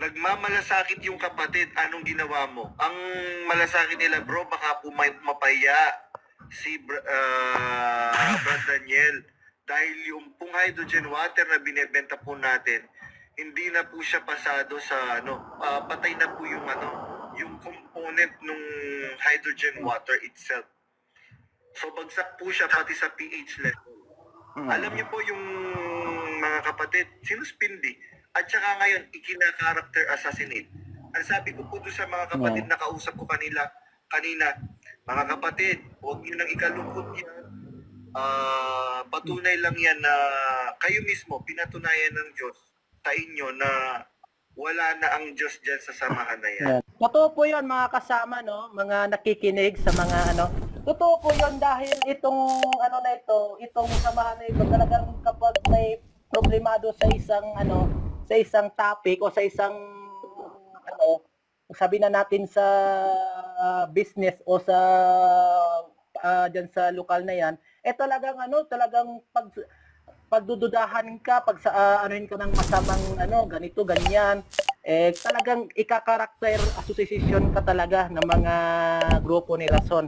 Nagmamalasakit yung kapatid, anong ginawa mo? Ang malasakit nila, bro, baka po may mapaya si ah, Brad Daniel. Dahil yung pong hydrogen water na binebenta po natin, hindi na po siya pasado sa ano, ah, patay na po yung ano, yung component ng hydrogen water itself. So bagsak po siya pati sa pH level. Alam niyo po yung mga kapatid, sinuspindi. At saka ngayon, ikina-character assassinate. Ang sabi ko po doon sa mga kapatid na kausap ko kanila, kanina, mga kapatid, huwag niyo nang ikalungkot yan. Ah, patunay lang yan na kayo mismo, pinatunayan ng Diyos sa inyo na wala na ang Diyos dyan sa samahan na yan. Totoo po 'yon mga kasama no, mga nakikinig sa mga ano. Totoo po 'yon dahil itong ano na ito, itong samahan na ito talagang kapag may problemado sa isang ano, sa isang topic o sa isang ano, sabi na natin sa ah, business o sa ah, dyan sa lokal na 'yan, eh talagang ano, talagang pag pagdududahan ka, pag sa ah, anuhin ka ng masamang ano, ganito, ganyan, eh talagang ika-character association ka talaga ng mga grupo ni Rason.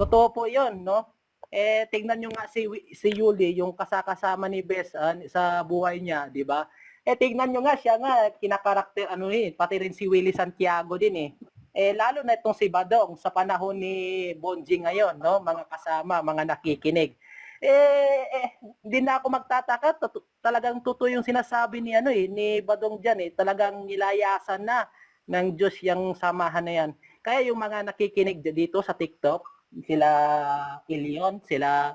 Totoo po 'yon, no? Eh tingnan nyo nga si si Yuli, yung kasakasama ni Bes ah, sa buhay niya, 'di ba? Eh tingnan nyo nga siya nga kinakarakter ano eh, pati rin si Willie Santiago din eh. Eh lalo na itong si Badong sa panahon ni Bonji ngayon, no? Mga kasama, mga nakikinig. Eh, eh hindi na ako magtataka, Tatu- talagang totoo yung sinasabi ni ano eh, ni Badong diyan eh, talagang nilayasan na ng Diyos yung samahan na yan. Kaya yung mga nakikinig dito sa TikTok, sila Ilion, sila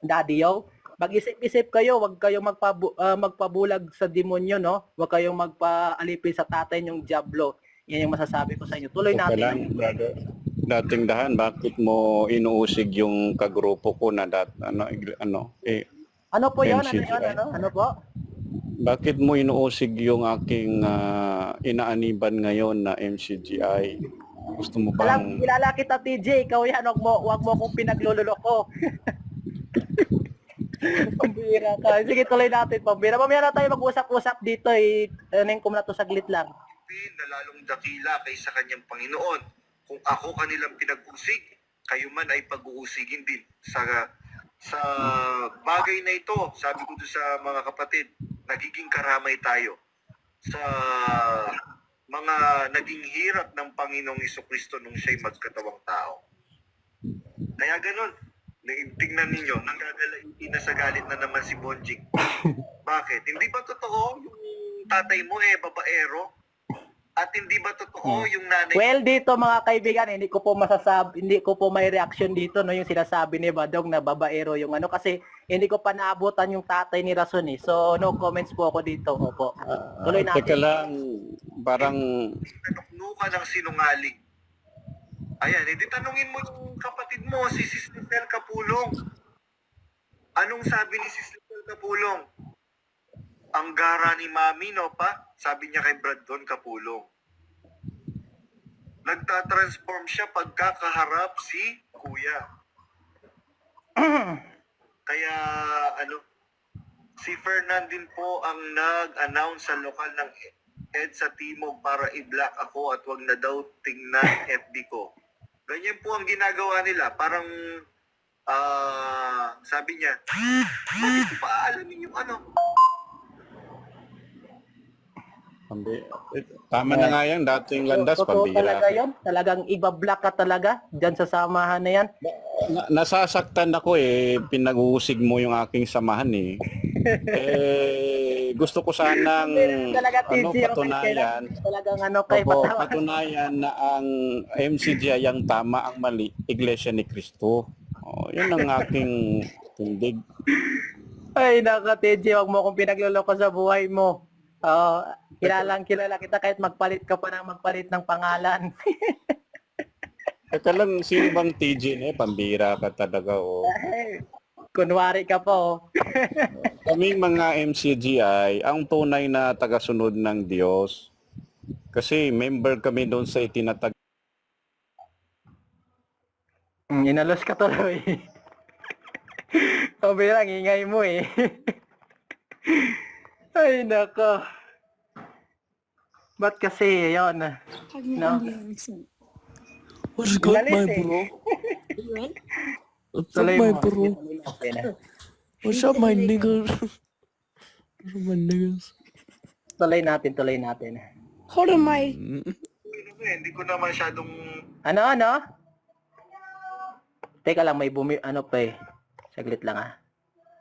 Daddy Yo, mag-isip-isip kayo, wag kayong magpabu- ah, magpabulag sa demonyo, no? Wag kayong magpaalipin sa tatay yung Diablo. Yan yung masasabi ko sa inyo. Tuloy natin. lang, brother. Dating dahan, bakit mo inuusig yung kagrupo ko na dat, ano, ano, eh, Ano po 'yon? Ano. 'yon? Ano? Ano po? bakit mo inuusig yung aking ah, inaaniban ngayon na MCGI? Gusto mo Alam, bang, kilala kita TJ, ikaw yan, wag mo, wag mo akong pinaglululoko. Pambira ka. Sige, tuloy natin, pambira. Mamaya na tayo mag-usap-usap dito, eh. Tanin ko na to saglit lang. Na dakila kaysa kanyang Panginoon. Kung ako kanilang pinag-usig, kayo man ay pag-uusigin din. Sa sa bagay na ito, sabi ko sa mga kapatid, nagiging karamay tayo sa mga naging hirap ng Panginoong Kristo nung siya'y magkatawang tao. Kaya ganun, tingnan ninyo, nanggagalaiti na sa galit na naman si Bonjing. Bakit? Hindi ba totoo yung tatay mo eh babaero? At hindi ba totoo yung nanay Well, dito mga kaibigan, hindi ko po masasabi, hindi ko po may reaction dito no yung sinasabi ni Badong na babaero yung ano kasi hindi ko pa naabutan yung tatay ni Rason eh. So no comments po ako dito. Opo. ah, Tuloy natin. teka lang, parang, pinakno ka ng sinungaling? Ayan, edi tanungin mo yung kapatid mo, si Sis Lisel Kapulong. Anong sabi ni Sis Lisel Kapulong? Ang gara ni Mami, no pa? Sabi niya kay Brad Don Kapulong. Nagtatransform siya pagkakaharap si Kuya. Kaya ano, si Fernandin po ang nag-announce sa lokal ng EDSA Timog para i-block ako at wag na daw tingnan FB ko. Ganyan po ang ginagawa nila. Parang ah sabi niya, bakit ko pa aalamin yung ano? pambi- eh, tama na nga yan, dating landas, Totoo pambira. talaga ka. yun. Talagang iba-block ka talaga dyan sa samahan na yan. Na- nasasaktan ako eh, pinag-uusig mo yung aking samahan eh. eh, gusto ko sanang ano, patunayan, Talagang ano kay Opo, patunayan na ang MCGI ang tama, ang mali, Iglesia ni Cristo. Oh, yun ang aking tindig. Ay, naka TJ, wag mo akong pinagluloko sa buhay mo. Oo, kilalang kilala kita kahit magpalit ka pa ng magpalit ng pangalan. Teka lang, sino bang TJ na eh? Pambira ka talaga. Oh. Ay, Kunwari ka pa oh. Kaming mga MCGI, ang tunay na tagasunod ng Diyos. Kasi member kami doon sa itinatag Mm, Inalos ka tuloy. o birang, ingay mo eh. Ay, nako. Ba't kasi, yun. No. What's good, my eh. bro? What's up, Tuloy my mo. bro? What's up, my niggas? What's up, my niggas? Tuloy natin, tuloy natin. Hold on, my. Hindi ko na masyadong... Ano, ano? Teka lang, may bumi... Ano pa eh. Saglit lang ah.